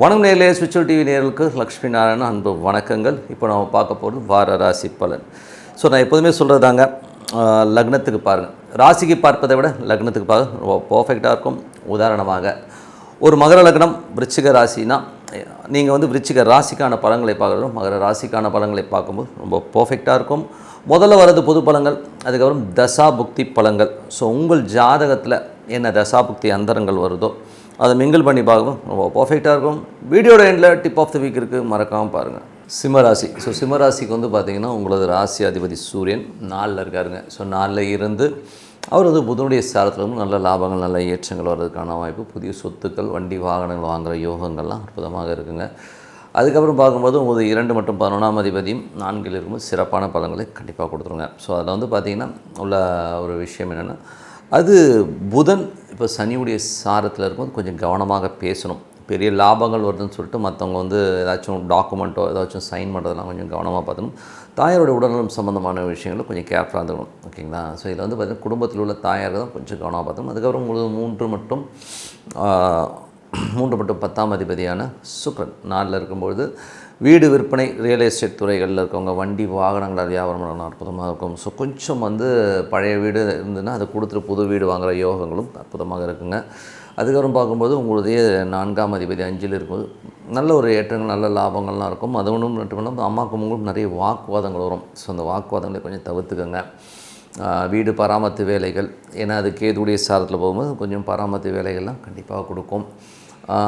வணக்கம் நேரிலே spiritual TV நேர்களுக்கு லக்ஷ்மி நாராயணன் அன்பு வணக்கங்கள். இப்போ நம்ம பார்க்க போகிறது வார ராசி பலன். ஸோ நான் எப்போதுமே சொல்கிறது தாங்க லக்னத்துக்கு பாருங்கள் ராசிக்கு பார்ப்பதை விட லக்னத்துக்கு பார்க்க ரொம்ப பர்ஃபெக்டாக இருக்கும். உதாரணமாக ஒரு மகர லக்னம் விருச்சிக ராசினா நீங்கள் வந்து விருச்சிக ராசிக்கான பலன்களை பார்க்குறோம் மகர ராசிக்கான பலன்களை பார்க்கும்போது ரொம்ப பர்ஃபெக்டாக இருக்கும். முதல்ல வர்றது பொது பலங்கள் அதுக்கப்புறம் தசாபுக்தி பழங்கள். பலங்கள் ஸோ உங்கள் ஜாதகத்தில் என்ன தசாபுக்தி அந்தரங்கள் வருதோ அதை மிங்கிள் பண்ணி பார்க்கவும் ரொம்ப பர்ஃபெக்டாக இருக்கும். வீடியோட எண்டில் டிப் ஆஃப் த வீக் இருக்குது மறக்காமல் பாருங்கள் சிம்மராசி. ஸோ சிம்மராசிக்கு வந்து பார்த்திங்கன்னா உங்களது ராசி அதிபதி சூரியன் நாளில் இருக்காருங்க. ஸோ நாளில் இருந்து அவர் வந்து புதனுடைய சாரத்தில் வந்து நல்ல லாபங்கள் நல்ல ஏற்றங்கள் வர்றதுக்கான வாய்ப்பு புதிய சொத்துக்கள் வண்டி வாகனங்கள் வாங்குகிற யோகங்கள்லாம் அற்புதமாக இருக்குங்க. அதுக்கப்புறம் பார்க்கும்போது உங்களுக்கு இரண்டு மற்றும் பதினொன்றாம் அதிபதியும் நான்கில் இருக்கும்போது சிறப்பான பலன்களை கண்டிப்பாக கொடுத்துருங்க. ஸோ அதில் வந்து பார்த்திங்கன்னா உள்ள ஒரு விஷயம் என்னென்னா அது புதன் இப்போ சனியுடைய சாரத்தில் இருக்கும்போது கொஞ்சம் கவனமாக பேசணும். பெரிய லாபங்கள் வருதுன்னு சொல்லிட்டு மற்றவங்க வந்து ஏதாச்சும் டாக்குமெண்ட்டோ ஏதாச்சும் சைன் பண்ணுறதெல்லாம் கொஞ்சம் கவனமாக பார்த்துக்கணும். தாயாரோட உடல்நலம் சம்மந்தமான விஷயங்களும் கொஞ்சம் கேர்ஃபுல்லாக இருந்துக்கணும். ஓகேங்களா? ஸோ இதில் வந்து பார்த்திங்கன்னா குடும்பத்தில் உள்ள தாயார் தான் கொஞ்சம் கவனமாக பார்த்துக்கணும். அதுக்கப்புறம் உங்களுக்கு மூன்று மட்டும் மூன்று மற்றும் பத்தாம் அதிபதியான சுக்ரன். நாளில் இருக்கும்பொழுது வீடு விற்பனை ரியல் எஸ்டேட் துறைகளில் இருக்கவங்க வண்டி வாகனங்கள் வியாபாரம் அற்புதமாக இருக்கும். ஸோ கொஞ்சம் வந்து பழைய வீடு இருந்ததுன்னா அதை கொடுத்துட்டு புது வீடு வாங்குகிற யோகங்களும் அற்புதமாக இருக்குங்க. அதுக்கப்புறம் பார்க்கும்போது உங்களுடைய நான்காம் அதிபதி அஞ்சில் இருக்கும்போது நல்ல ஒரு ஏற்றங்கள் நல்ல லாபங்கள்லாம் இருக்கும். அது ஒன்றும் மட்டும் இல்லாமல் அம்மாக்கும் உங்களுக்கும் நிறைய வாக்குவாதங்கள் வரும். ஸோ அந்த வாக்குவாதங்களை கொஞ்சம் தவிர்த்துக்கோங்க. வீடு பராமரித்து வேலைகள் ஏன்னா அது கேதுடைய சாரத்தில் போகும்போது கொஞ்சம் பராமரித்து வேலைகள்லாம் கண்டிப்பாக கொடுக்கும்.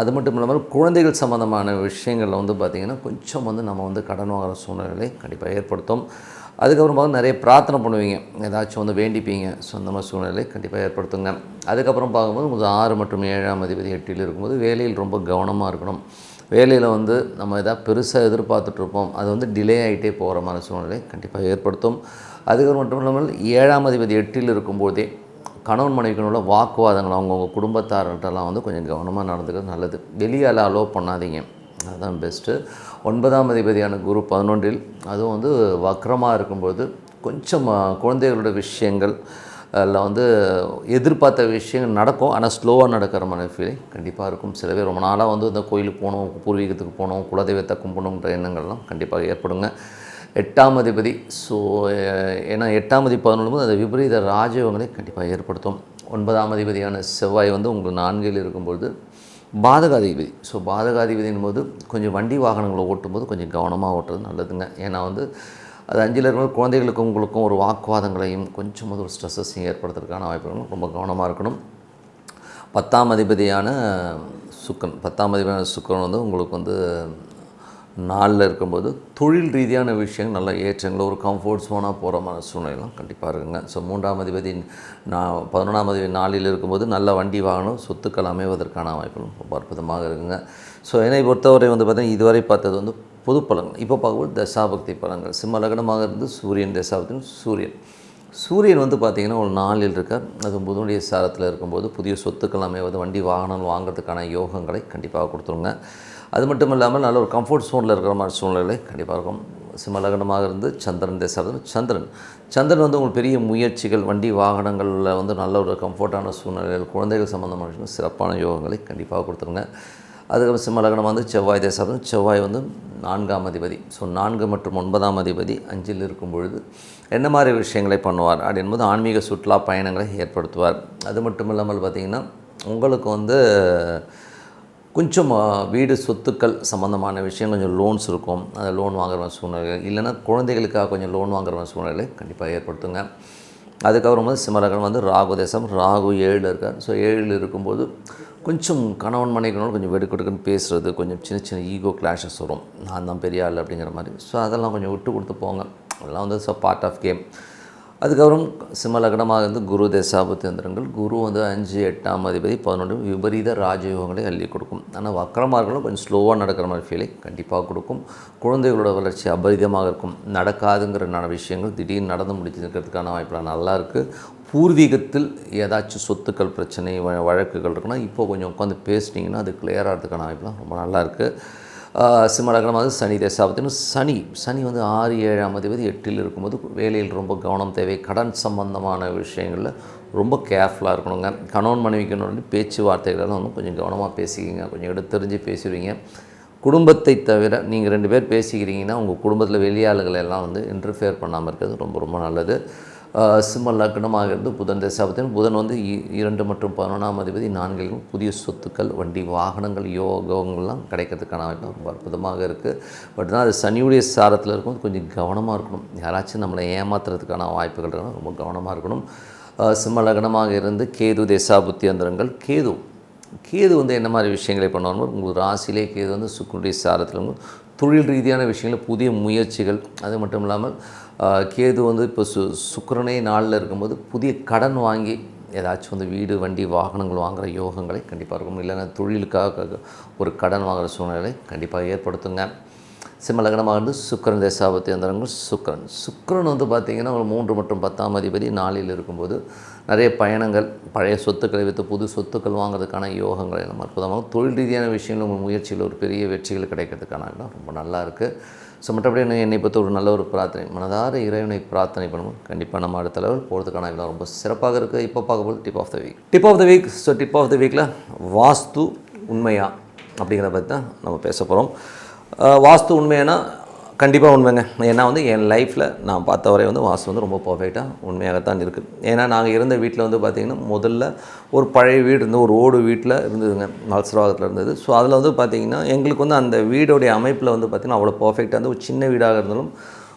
அது மட்டும் இல்லாமல் குழந்தைகள் சம்மந்தமான விஷயங்களில் வந்து பார்த்திங்கன்னா கொஞ்சம் வந்து நம்ம வந்து கடன் வாங்குகிற சூழ்நிலை கண்டிப்பாக ஏற்படுத்தும். அதுக்கப்புறம் பார்த்து நிறைய பிரார்த்தனை பண்ணுவீங்க. ஏதாச்சும் வந்து வேண்டிப்பீங்க. ஸோ அந்த மாதிரி சூழ்நிலை கண்டிப்பாக ஏற்படுத்துங்க. அதுக்கப்புறம் பார்க்கும்போது முதல் ஆறு மற்றும் ஏழாம் அதிபதி எட்டில் இருக்கும்போது வேலையில் ரொம்ப கவனமாக இருக்கணும். வேலையில் வந்து நம்ம எதாவது பெருசாக எதிர்பார்த்துட்ருப்போம் அது வந்து டிலே ஆகிட்டே போகிற மாதிரி சூழ்நிலை கண்டிப்பாக ஏற்படுத்தும். அதுக்கப்புறம் மட்டும் இல்லாமல் ஏழாம் அதிபதி எட்டில் இருக்கும்போதே கணவன் மனைவிக்குள்ள வாக்குவாதங்கள் அவங்கவுங்க குடும்பத்தார்கிட்டலாம் வந்து கொஞ்சம் கவனமாக நடந்துக்கிறது நல்லது. வெளியால் அலோவ் பண்ணாதீங்க. அதுதான் பெஸ்ட்டு ஒன்பதாம் அதிபதியான குரு பதினொன்றில் அதுவும் வந்து வக்கரமாக இருக்கும்போது கொஞ்சம் குழந்தைகளோட விஷயங்கள் அதில் வந்து எதிர்பார்த்த விஷயங்கள் நடக்கும். ஆனால் ஸ்லோவாக நடக்கிற மாதிரி ஃபீலிங் கண்டிப்பாக இருக்கும். சில பேர் ரொம்ப நாளாக வந்து இந்த கோயிலுக்கு போகணும் பூர்வீகத்துக்கு போகணும் குலதெய்வத்தை கும்பிடணுன்ற எண்ணங்கள்லாம் கண்டிப்பாக ஏற்படுங்க. எட்டாம் அதிபதி ஸோ ஏன்னா எட்டாம் அதிபதி பதினொன்று அது விபரீத ராஜயோகங்களை கண்டிப்பாக ஏற்படுத்தும். ஒன்பதாம் அதிபதியான செவ்வாய் வந்து உங்களுக்கு நான்கில் இருக்கும்பொழுது பாதகாதிபதி. ஸோ பாதகாதிபதியின் போது கொஞ்சம் வண்டி வாகனங்களை ஓட்டும்போது கொஞ்சம் கவனமாக ஓட்டுறது நல்லதுங்க. ஏன்னா வந்து அது அஞ்சில் இருக்கும்போது குழந்தைகளுக்கும் உங்களுக்கும் ஒரு வாக்குவாதங்களையும் கொஞ்சம் ஒரு ஸ்ட்ரெஸ்ஸஸையும் ஏற்படுத்துறதுக்கான வாய்ப்புகளும் ரொம்ப கவனமாக இருக்கணும். பத்தாம் அதிபதியான சுக்கன் பத்தாம் அதிபதியான சுக்கன் வந்து உங்களுக்கு வந்து நாளில் இருக்கும்போது தொழில் ரீதியான விஷயங்கள் நல்ல ஏற்றங்கள் ஒரு கம்ஃபர்ட் ஜோனாக போகிற மாதிரி சூழ்நிலைலாம் கண்டிப்பாக இருக்குங்க. ஸோ மூன்றாம் அதிபதி நான் பதினொன்றாம் அதிபதி நாளில் இருக்கும்போது நல்ல வண்டி வாகனம் சொத்துக்கள் அமைவதற்கான வாய்ப்புகளும் ரொம்ப அற்புதமாக இருக்குங்க. ஸோ என்னை பொறுத்தவரை வந்து பார்த்திங்கன்னா இதுவரை பார்த்தது வந்து பொது பலன்கள். இப்போ பார்க்கும்போது தசாபக்தி பலன்கள். சிம்ம லக்னமாக இருந்து சூரியன் தசாபக்தி சூரியன். சூரியன் வந்து பார்த்திங்கன்னா ஒரு நாளில் இருக்கார் அது புதனுடைய சாரத்தில் இருக்கும்போது புதிய சொத்துக்கள் அமைவது வண்டி வாகனம் வாங்குறதுக்கான யோகங்களை கண்டிப்பாக கொடுத்துருங்க. அது மட்டும் இல்லாமல் நல்ல ஒரு கம்ஃபர்ட் சோனில் இருக்கிற மாதிரி சூழ்நிலை கண்டிப்பாக இருக்கும். சிம்மலகனமாக இருந்து சந்திரன் தேசம் சந்திரன். சந்திரன் வந்து உங்களுக்கு பெரிய முயற்சிகள் வண்டி வாகனங்களில் வந்து நல்ல ஒரு கம்ஃபர்ட்டான சூழ்நிலைகள் குழந்தைகள் சம்மந்தமான சிறப்பான யோகங்களை கண்டிப்பாக கொடுத்துருங்க. அதுக்கப்புறம் சிம்மலகனம் வந்து செவ்வாய் தேசம் செவ்வாய் வந்து நான்காம் அதிபதி. ஸோ நான்கு மற்றும் ஒன்பதாம் அதிபதி அஞ்சில் இருக்கும் பொழுது என்ன மாதிரி விஷயங்களை பண்ணுவார்? அப்படின்போது ஆன்மீக சுற்றுலா பயணங்களை ஏற்படுத்துவார். அது மட்டும் இல்லாமல் பார்த்திங்கன்னா உங்களுக்கு வந்து கொஞ்சம் வீடு சொத்துக்கள் சம்மந்தமான விஷயம் கொஞ்சம் லோன்ஸ் இருக்கும். அந்த லோன் வாங்குற சூழ்நிலை இல்லைன்னா குழந்தைகளுக்காக கொஞ்சம் லோன் வாங்குற சூழ்நிலை கண்டிப்பாக ஏற்படுத்துங்க. அதுக்கப்புறம் வந்து சிம்மரகன் வந்து ராகு தேசம் ராகு ஏழில் இருக்கார். ஸோ ஏழில் இருக்கும்போது கொஞ்சம் கணவன் மனைவிகளோட கொஞ்சம் வெடுக்கெடுக்குன்னு பேசுகிறது கொஞ்சம் சின்ன சின்ன ஈகோ கிளாஷஸ் வரும். நான் தான் பெரிய ஆள் அப்படிங்கிற மாதிரி. ஸோ அதெல்லாம் கொஞ்சம் விட்டு கொடுத்து போங்க. அதெல்லாம் வந்து ஸோ பார்ட் ஆஃப் கேம் அதுக்கப்புறம் சிம்மலக்னமாக இருந்து குரு தசாபத்தியந்திரங்கள் குரு வந்து அஞ்சு எட்டாம் அதிபதி பதினொன்று விபரீத ராஜயோகங்களை அள்ளி கொடுக்கும். ஆனால் வக்கரமார்களும் கொஞ்சம் ஸ்லோவாக நடக்கிற மாதிரி ஃபீலை கண்டிப்பாக கொடுக்கும். குழந்தைகளோட வளர்ச்சி அபரிதமாக இருக்கும். நடக்காதுங்கிற விஷயங்கள் திடீர்னு நடந்து முடிச்சிருக்கிறதுக்கான வாய்ப்புலாம் நல்லா இருக்குது பூர்வீகத்தில் ஏதாச்சும் சொத்துக்கள் பிரச்சனை வழக்குகள் இருக்குன்னா இப்போ கொஞ்சம் உட்காந்து பேசினீங்கன்னா அது கிளியர் ஆகிறதுக்கான வாய்ப்புலாம் ரொம்ப நல்லாயிருக்கு வந்து சனி தசாபத்தினும் சனி சனி வந்து ஆறு ஏழாம் அதிபதி எட்டில் இருக்கும்போது வேலையில் ரொம்ப கவனம் தேவை கடன் சம்பந்தமான விஷயங்களில் ரொம்ப கேர்ஃபுல்லாக இருக்கணுங்க. கணவன் மனைவிக்கு வந்து பேச்சுவார்த்தைகளெல்லாம் வந்து கொஞ்சம் கவனமாக பேசிக்கிங்க. கொஞ்சம் எடுத்து தெரிஞ்சு பேசுவீங்க குடும்பத்தை தவிர நீங்கள் ரெண்டு பேர் பேசிக்கிறீங்கன்னா உங்கள் குடும்பத்தில் வெளியாளுகள் எல்லாம் வந்து இன்டர்ஃபியர் பண்ணாமல் இருக்கிறது ரொம்ப ரொம்ப நல்லது. சிம்ம லக்னமாக இருந்து புதன் தசாபத்தின் புதன் வந்து இரண்டு மற்றும் பதினொன்றாம் அதிபதி நான்கிலும் புதிய சொத்துக்கள் வண்டி வாகனங்கள் யோகங்கள்லாம் கிடைக்கிறதுக்கான வாய்ப்பு ரொம்ப அற்புதமாக இருக்குது பட் தான் அது சனியுடைய சாரத்தில் இருக்கும் கொஞ்சம் கவனமாக இருக்கணும். யாராச்சும் நம்மளை ஏமாத்துறதுக்கான வாய்ப்புகள் இருக்கணும் ரொம்ப கவனமாக இருக்கணும். சிம்ம லக்னமாக இருந்து கேது தேசாபுத்தி அந்தரங்கள் கேது. கேது வந்து என்ன மாதிரி விஷயங்களை பண்ணுவாங்க உங்கள் ராசியிலே கேது வந்து சுக்குனுடைய சாரத்தில் தொழில் ரீதியான விஷயங்கள் புதிய முயற்சிகள் அது மட்டும் இல்லாமல் கேது வந்து இப்போ சு சுக்கரனே நாளில் இருக்கும்போது புதிய கடன் வாங்கி ஏதாச்சும் வந்து வீடு வண்டி வாகனங்கள் வாங்குகிற யோகங்களை கண்டிப்பாக இருக்கும். இல்லைன்னா தொழிலுக்காக ஒரு கடன் வாங்குகிற சூழ்நிலை கண்டிப்பாக ஏற்படுத்துங்க. சிம்ம வந்து இருந்து சுக்கிரன் தேசாபத்தி அந்தரங்கள் சுக்கரன். சுக்கரன் வந்து பார்த்திங்கன்னா ஒரு மூன்று மற்றும் பத்தாம் அதிபதி நாளில் இருக்கும்போது நிறைய பயணங்கள் பழைய சொத்துக்களை விற்று புது சொத்துக்கள் வாங்குறதுக்கான யோகங்களை நம்ம அற்புதமாக தொழில் ரீதியான விஷயங்கள் உங்கள் முயற்சியில் ஒரு பெரிய வெற்றிகள் கிடைக்கிறதுக்கான ரொம்ப நல்லா இருக்குது ஸோ மற்றபடி என்ன என்னை பற்றி ஒரு நல்ல ஒரு பிரார்த்தனை மனதார இறைவனை பிரார்த்தனை பண்ணுவோம். கண்டிப்பாக நம்ம அடுத்த லெவல் போகிறதுக்கான இடம் ரொம்ப சிறப்பாக இருக்குது இப்போ பார்க்க போது tip of the week tip of the week so tip of the வீக்கில் வாஸ்து உண்மையா அப்படிங்கிறத பற்றி தான் நம்ம பேச போகிறோம் வாஸ்து உண்மையானா கண்டிப்பாக உண்மைங்க. ஏன்னா வந்து என் லைஃப்பில் நான் பார்த்த வரை வந்து வாஸ்து வந்து ரொம்ப பர்ஃபெக்டாக உண்மையாகத்தான் இருக்குது ஏன்னா நாங்கள் இருந்த வீட்டில் வந்து பார்த்திங்கன்னா முதல்ல ஒரு பழைய வீடு இருந்து ஒரு ஓடு வீட்டில் இருந்ததுங்க. மல்சராகத்தில் இருந்தது. ஸோ அதில் வந்து பார்த்திங்கன்னா எங்களுக்கு வந்து அந்த வீடோடைய அமைப்பில் வந்து பார்த்திங்கன்னா அவ்வளோ பர்ஃபெக்டாக வந்து ஒரு சின்ன வீடாக இருந்தாலும்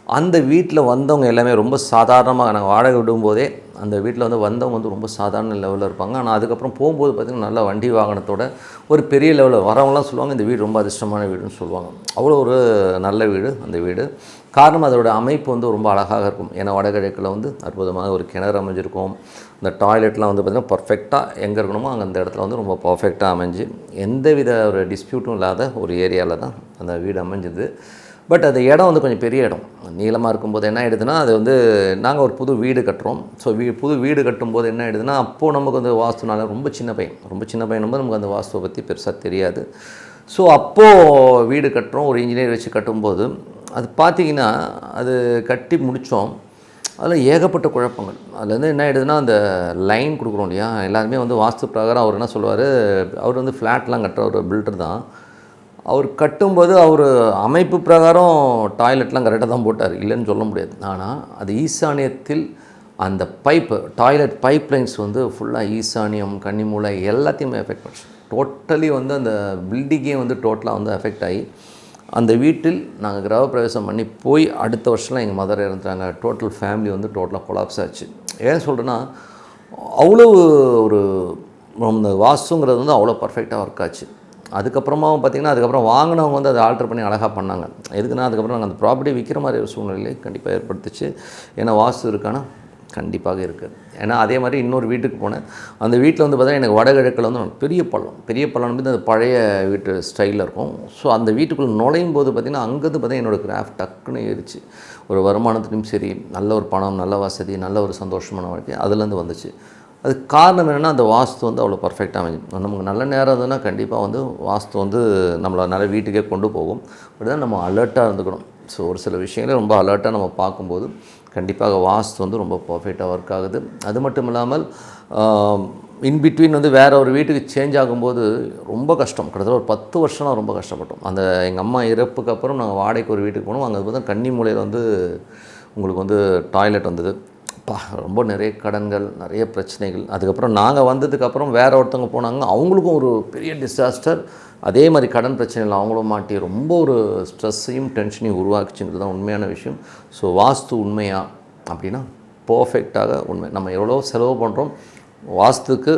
அந்த வீட்டில் வந்தவங்க எல்லாமே ரொம்ப சாதாரணமாக நாங்கள் வாடகை விடும்போதே அந்த வீட்டில் வந்து வந்தவங்க வந்து ரொம்ப சாதாரண லெவலில் இருப்பாங்க. ஆனால் அதுக்கப்புறம் போகும்போது பார்த்திங்கன்னா நல்ல வண்டி வாகனத்தோட ஒரு பெரிய லெவலில் வரவங்களாம் சொல்லுவாங்க இந்த வீடு ரொம்ப அதிர்ஷ்டமான வீடுன்னு சொல்லுவாங்க. அவ்வளோ ஒரு நல்ல வீடு அந்த வீடு. காரணம் அதோட அமைப்பு வந்து ரொம்ப அழகாக இருக்கும். ஏன்னா வடகிழக்கில் வந்து அற்புதமாக ஒரு கிணறு அமைஞ்சிருக்கும். இந்த டாய்லெட்லாம் வந்து பார்த்திங்கன்னா பர்ஃபெக்டாக எங்கே இருக்கணுமோ அங்கே அந்த இடத்துல வந்து ரொம்ப பர்ஃபெக்டாக அமைஞ்சு எந்த வித ஒரு டிஸ்பியூட்டும் இல்லாத ஒரு ஏரியாவில் தான் அந்த வீடு அமைஞ்சுது. பட் அந்த இடம் வந்து கொஞ்சம் பெரிய இடம். நீளமாக இருக்கும்போது என்ன ஆகிடுதுன்னா அது வந்து நாங்கள் ஒரு புது வீடு கட்டுறோம். ஸோ வீ புது வீடு கட்டும்போது என்ன ஆகிடுதுன்னா அப்போது நமக்கு வந்து வாஸ்துனால ரொம்ப சின்ன பையன். ரொம்ப சின்ன பையனும்போது நமக்கு அந்த வாஸ்துவை பற்றி பெருசாக தெரியாது. ஸோ அப்போது வீடு கட்டுறோம் ஒரு இன்ஜினியர் வச்சு கட்டும்போது. அது பார்த்திங்கன்னா அது கட்டி முடித்தோம் அதில் ஏகப்பட்ட குழப்பங்கள். அதில் வந்து என்ன ஆகிடுதுன்னா அந்த லைன் கொடுக்குறோம் இல்லையா? எல்லாருமே வந்து வாஸ்து பிரகாரம் அவர் என்ன சொல்லுவார்? அவர் வந்து ஃப்ளாட்லாம் கட்டுற ஒரு பில்டர் தான். அவர் கட்டும்போது அவர் அமைப்பு பிரகாரம் டாய்லெட்லாம் கரெக்டாக தான் போட்டார். இல்லைன்னு சொல்ல முடியாது. ஆனால் அது ஈசானியத்தில் அந்த பைப்பு டாய்லெட் பைப் லைன்ஸ் வந்து ஃபுல்லாக ஈசானியம் கன்னிமூலை எல்லாத்தையுமே எஃபெக்ட் பண்ணுச்சு டோட்டலி வந்து அந்த பில்டிங்கே வந்து டோட்டலாக வந்து எஃபெக்ட் ஆகி அந்த வீட்டில் நாங்கள் கிரகப்பிரவேசம் பண்ணி போய் அடுத்த வருஷம்லாம் எங்கள் மதர் இறந்துட்டாங்க. டோட்டல் ஃபேமிலி வந்து டோட்டலாக கொலாப்ஸ் ஆச்சு. ஏன் சொல்கிறேன்னா அவ்வளோ ஒரு இந்த வாஸ்துங்கிறது வந்து அவ்வளோ பர்ஃபெக்டாக ஒர்க் ஆச்சு. அதுக்கப்புறமாவும் பார்த்திங்கன்னா அதுக்கப்புறம் வாங்கினவங்க வந்து அதை ஆல்டர் பண்ணி அழகாக பண்ணாங்க. எதுக்குன்னா அதுக்கப்புறம் நாங்கள் அந்த ப்ராப்பர்ட்டி விற்கிற மாதிரி ஒரு சூழ்நிலையை கண்டிப்பாக ஏற்படுத்துச்சு. ஏன்னா வாஸ்து இருக்கானா? கண்டிப்பாக இருக்குது ஏன்னா அதே மாதிரி இன்னொரு வீட்டுக்கு போனேன். அந்த வீட்டில் வந்து பார்த்தீங்கன்னா எனக்கு வடகிழக்கில் வந்து பெரிய பள்ளம். பெரிய பள்ளம் வந்து அது பழைய வீட்டு ஸ்டைலில் இருக்கும். ஸோ அந்த வீட்டுக்குள்ளே நுழையும் போது பார்த்திங்கன்னா அங்கேருந்து பார்த்திங்கன்னா என்னோடய கிராஃப்ட் டக்குன்னு ஏறிச்சு. ஒரு வருமானத்துலையும் சரி நல்ல ஒரு பணம் நல்ல வசதி நல்ல ஒரு சந்தோஷமான வாழ்க்கை அதுலேருந்து வந்துச்சு. அதுக்கு காரணம் என்னென்னா அந்த வாஸ்து வந்து அவ்வளோ பர்ஃபெக்டாக அமைஞ்சு நமக்கு நல்ல நேரம் இருந்ததுன்னா கண்டிப்பாக வந்து வாஸ்து வந்து நம்மளை நல்ல வீட்டுக்கே கொண்டு போகும். அப்படி தான் நம்ம அலர்ட்டாக இருந்துக்கணும். ஸோ ஒரு சில விஷயங்களே ரொம்ப அலர்ட்டாக நம்ம பார்க்கும்போது கண்டிப்பாக வாஸ்து வந்து ரொம்ப பர்ஃபெக்டாக ஒர்க் ஆகுது. அது மட்டும் இல்லாமல் இன்பிட்வீன் வந்து வேறு ஒரு வீட்டுக்கு சேஞ்ச் ஆகும்போது ரொம்ப கஷ்டம். கிட்டத்தட்ட ஒரு பத்து வருஷம்லாம் ரொம்ப கஷ்டப்பட்டோம். அந்த எங்கள் அம்மா இறப்புக்கு அப்புறம் நாங்கள் வாடகைக்கு ஒரு வீட்டுக்கு போனோம். அங்கே பார்த்தா கன்னி மூலையில் வந்து உங்களுக்கு வந்து டாய்லெட் வந்தது. அப்பா ரொம்ப நிறைய கடன்கள் நிறைய பிரச்சனைகள். அதுக்கப்புறம் நாங்கள் வந்ததுக்கப்புறம் வேற ஒருத்தவங்க போனாங்க. அவங்களுக்கும் ஒரு பெரிய டிசாஸ்டர் அதே மாதிரி கடன் பிரச்சனைகள் அவங்களும் மாட்டி ரொம்ப ஒரு ஸ்ட்ரெஸ்ஸையும் டென்ஷனையும் உருவாக்குச்சுங்கிறது தான் உண்மையான விஷயம். ஸோ வாஸ்து உண்மையா அப்படின்னா பர்ஃபெக்டாக உண்மை. நம்ம எவ்வளோ செலவு பண்ணுறோம் வாஸ்துக்கு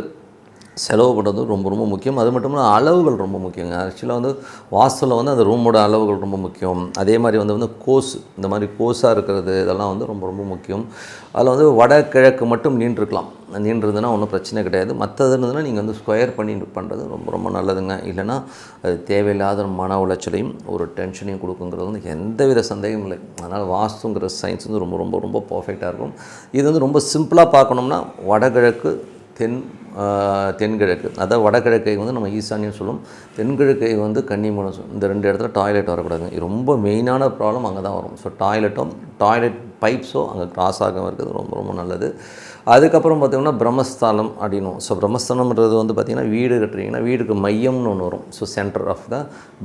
செலவு பண்ணுறது ரொம்ப ரொம்ப முக்கியம். அது மட்டும் இல்லாமல் அளவுகள் ரொம்ப முக்கியங்க. ஆக்சுவலாக வந்து வாஸ்துவில் வந்து அந்த ரூமோட அளவுகள் ரொம்ப முக்கியம். அதே மாதிரி வந்து வந்து கோஸ் இந்த மாதிரி கோஸாக இருக்கிறது இதெல்லாம் வந்து ரொம்ப ரொம்ப முக்கியம். அதில் வந்து வடகிழக்கு மட்டும் நீண்டிருக்கலாம். நீண்டிருந்ததுன்னா ஒன்றும் பிரச்சனை கிடையாது. மற்றது இருந்ததுன்னா நீங்கள் வந்து ஸ்கொயர் பண்ணி பண்ணுறது ரொம்ப ரொம்ப நல்லதுங்க. இல்லைன்னா அது தேவையில்லாத ஒரு மன உளைச்சலையும் ஒரு டென்ஷனையும் கொடுக்குங்கிறது வந்து எந்தவித சந்தேகமும் இல்லை. அதனால் வாஸ்துங்கிற சயின்ஸ் வந்து ரொம்ப ரொம்ப ரொம்ப பர்ஃபெக்டாக இருக்கும். இது வந்து ரொம்ப சிம்பிளாக பார்க்கணும்னா வடகிழக்கு தென் தென்கிழக்கு. அதாவது வடகிழக்கை வந்து நம்ம ஈசானியம் சொல்லும். தென்கிழக்கை வந்து கன்னிமூலம் சொல்லும். இந்த ரெண்டு இடத்துல டாய்லெட் வரக்கூடாது. ரொம்ப மெயினான ப்ராப்ளம் அங்கே தான் வரும். ஸோ டாய்லெட்டும் டாய்லெட் பைப்ஸோ அங்கே கிராஸ் ஆகாமல் இருக்கிறது ரொம்ப ரொம்ப நல்லது. அதுக்கப்புறம் பார்த்திங்கன்னா பிரம்மஸ்தானம் அப்படின்னும் ஸோ பிரம்மஸ்தானம்ன்றது வந்து பார்த்திங்கன்னா வீடு கட்டுறீங்கன்னா வீடுக்கு மையம்னு ஒன்று வரும். So centre of the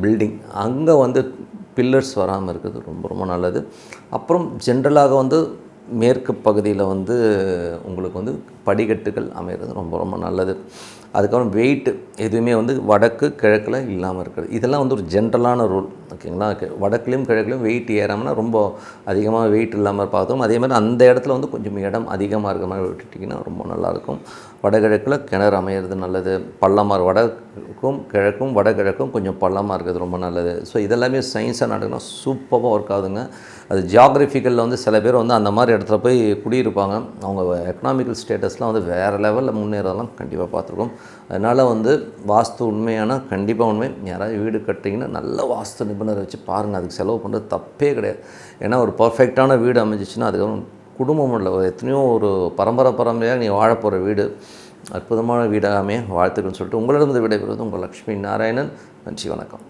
building அங்கே வந்து பில்லர்ஸ் வராமல் இருக்கிறது ரொம்ப ரொம்ப நல்லது. அப்புறம் ஜென்ரலாக வந்து மேற்கு பகுதியில் வந்து உங்களுக்கு வந்து படிக்கட்டுகள் அமைகிறது. ரொம்ப ரொம்ப நல்லது. அதுக்கப்புறம் வெயிட் எதுவுமே வந்து வடக்கு கிழக்கில் இல்லாமல் இருக்கிறது. இதெல்லாம் வந்து ஒரு ஜென்ரலான ரூல் ஓகேங்களா? வடக்குலேயும் கிழக்குலையும் வெயிட் ஏறாமல்னா ரொம்ப அதிகமாக வெயிட் இல்லாமல் பார்த்தோம். அதே மாதிரி அந்த இடத்துல வந்து கொஞ்சம் இடம் அதிகமாக இருக்கிற மாதிரி விட்டுட்டிங்கன்னா ரொம்ப நல்லாயிருக்கும். வடகிழக்கில் கிணறு அமையிறது நல்லது. பள்ளமாக வடக்கும் கிழக்கும் வடகிழக்கும் கொஞ்சம் பள்ளமாக இருக்கிறது ரொம்ப நல்லது. ஸோ இதெல்லாமே சயின்ஸாக நடக்கணும் சூப்பராக ஒர்க் ஆகுதுங்க. அது ஜியாகிரபிக்கலில் வந்து சில பேர் வந்து அந்த மாதிரி இடத்துல போய் குடியிருப்பாங்க. அவங்க எக்கனாமிக்கல் ஸ்டேட்டஸ்லாம் வந்து வேறு லெவலில் முன்னேறதெல்லாம் கண்டிப்பாக பார்த்துருக்கோம். அதனால் வந்து வாஸ்து உண்மையான கண்டிப்பாக உண்மை. யாராவது வீடு கட்டுறீங்கன்னா நல்ல வாஸ்து நிபுணரை வச்சு பாருங்கள் அதுக்கு செலவு பண்ணுறது தப்பே கிடையாது. ஏன்னா ஒரு பர்ஃபெக்டான வீடு அமைஞ்சிச்சுன்னா அதுக்கப்புறம் குடும்பம் இல்லை. ஒரு எத்தனையோ ஒரு பரம்பரை பரம்பரையாக நீ வாழ போகிற வீடு அற்புதமான வீடாமே வாழ்த்துக்கள்னு சொல்லிட்டு உங்களிடம் விடைபெறுவது உங்கள் லக்ஷ்மி நாராயணன். நன்றி வணக்கம்.